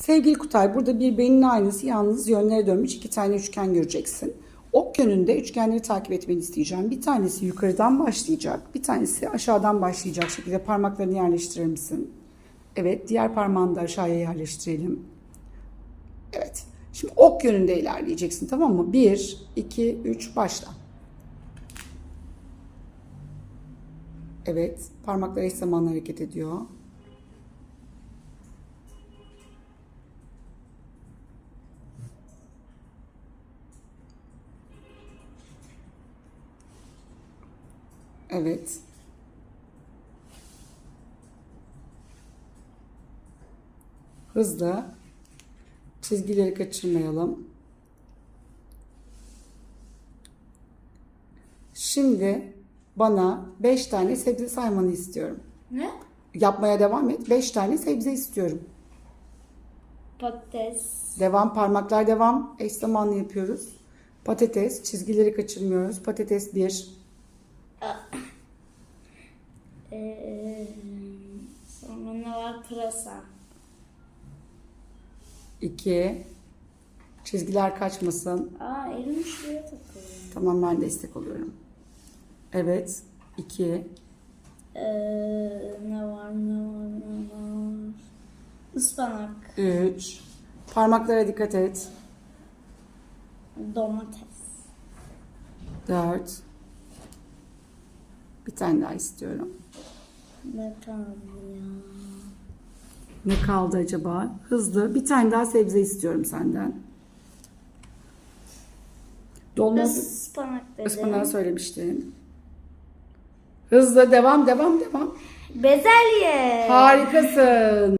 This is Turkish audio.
Sevgili Kutay burada bir beynin aynası yalnız yönlere dönmüş iki tane üçgen göreceksin. Ok yönünde üçgenleri takip etmeni isteyeceğim. Bir tanesi yukarıdan başlayacak, bir tanesi aşağıdan başlayacak şekilde parmaklarını yerleştirir misin? Evet, diğer parmağını da aşağıya yerleştirelim. Evet. Şimdi ok yönünde ilerleyeceksin tamam mı? 1, 2, 3 başla. Evet. Parmaklar eş zamanlı hareket ediyor. Evet. Hızlı. Çizgileri kaçırmayalım. Şimdi bana 5 tane sebze saymanı istiyorum. Ne? Yapmaya devam et. 5 tane sebze istiyorum. Patates. Devam, parmaklar devam. Eş zamanlı yapıyoruz. Patates, çizgileri kaçırmıyoruz. Patates 1, Ee, sonra ne var? Pırasa. 2, çizgiler kaçmasın. Aa elim şuraya takılıyor. Tamam ben destek oluyorum. Evet, 2, Ee, ne var ne var ne var? Ispanak. 3. Parmaklara dikkat et. Domates. 4. Bir tane daha istiyorum. Ne kaldı ya? Ne kaldı acaba? Hızlı. Bir tane daha sebze istiyorum senden. Dolma Ispanak dedim. ıspanağı söylemiştin. Hızlı devam devam devam. Bezelye. Harikasın.